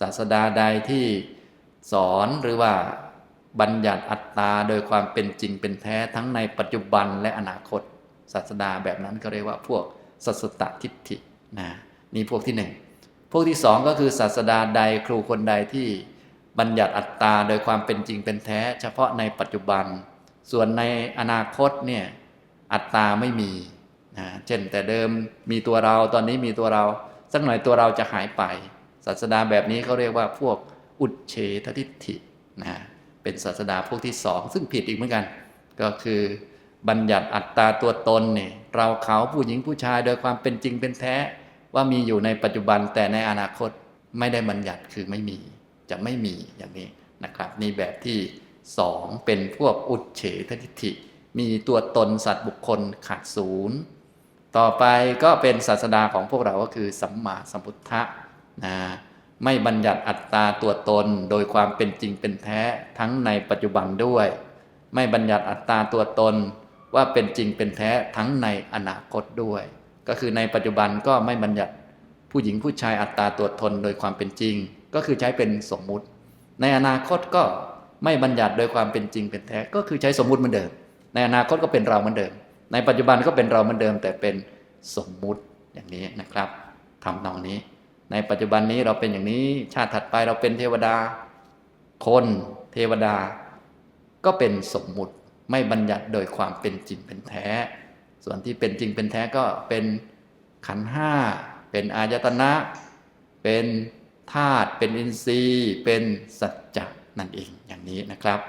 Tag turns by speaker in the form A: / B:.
A: ศาสดาใดที่สอนหรือว่าบัญญัติอัตตาโดยความเป็นจริงเป็นแท้ทั้งในปัจจุบันและอนาคต ศาสดาแบบนั้นก็เรียกว่าพวกสัสตทิฏฐินะนี่พวกที่หนึ่งพวกที่สองก็คือศาสดาใดครูคนใดที่บัญญัติอัตตาโดยความเป็นจริงเป็นแท้ เฉพาะในปัจจุบัน ส่วนในอนาคตเนี่ยอัตตาไม่มีนะเช่นแต่เดิมมีตัวเราตอนนี้มีตัวเรา สักหน่อยตัวเราจะหายไป ศาสดาแบบนี้เขาเรียกว่าพวกอุดเฉททิฏฐินะเป็นศาสดาพวกที่สองซึ่งผิดอีกเหมือนกัน ก็คือบัญญัติอัตตาตัวตนเนี่ยเราเขาผู้หญิงผู้ชายโดยความเป็นจริงเป็นแท้ ว่ามีอยู่ในปัจจุบันแต่ในอนาคตไม่ได้บัญญัติคือไม่มีจะไม่มีอย่างนี้นะครับนี่แบบที่สองเป็นพวกอุดเฉททิฏฐิ มีตัวตนสัตว์บุคคลขาดศูนย์ ต่อไปก็เป็นศาสดาของพวกเราก็คือสัมมาสัมพุทธะ นะไม่บัญญัติอัตตาตัวตนโดยความเป็นจริงเป็นแท้ทั้งในปัจจุบันด้วย ไม่บัญญัติอัตตาตัวตนว่าเป็นจริงเป็นแท้ทั้งในอนาคตด้วย ก็คือในปัจจุบันก็ไม่บัญญัติผู้หญิงผู้ชายอัตตาตัวตนโดยความเป็นจริง ก็คือใช้เป็นสมมุติ ในอนาคตก็ไม่บัญญัติโดยความเป็นจริงเป็นแท้ ก็คือใช้สมมุติเหมือนเดิม ในอนาคตก็เป็นเราเหมือนเดิม ในปัจจุบันก็เป็นเราเหมือนเดิมแต่เป็นสมมุติอย่างนี้นะครับทำนองนี้ ในปัจจุบันนี้เราเป็นอย่างนี้ ชาติถัดไปเราเป็นเทวดา คนเทวดา ก็เป็นสมมุติไม่บัญญัติโดยความเป็นจริงเป็นแท้ ส่วนที่เป็นจริงเป็นแท้ก็เป็นขันห้า เป็นอายตนะ เป็นธาตุเป็นอินทรีย์ เป็นสัจจะนั่นเองอย่างนี้นะครับ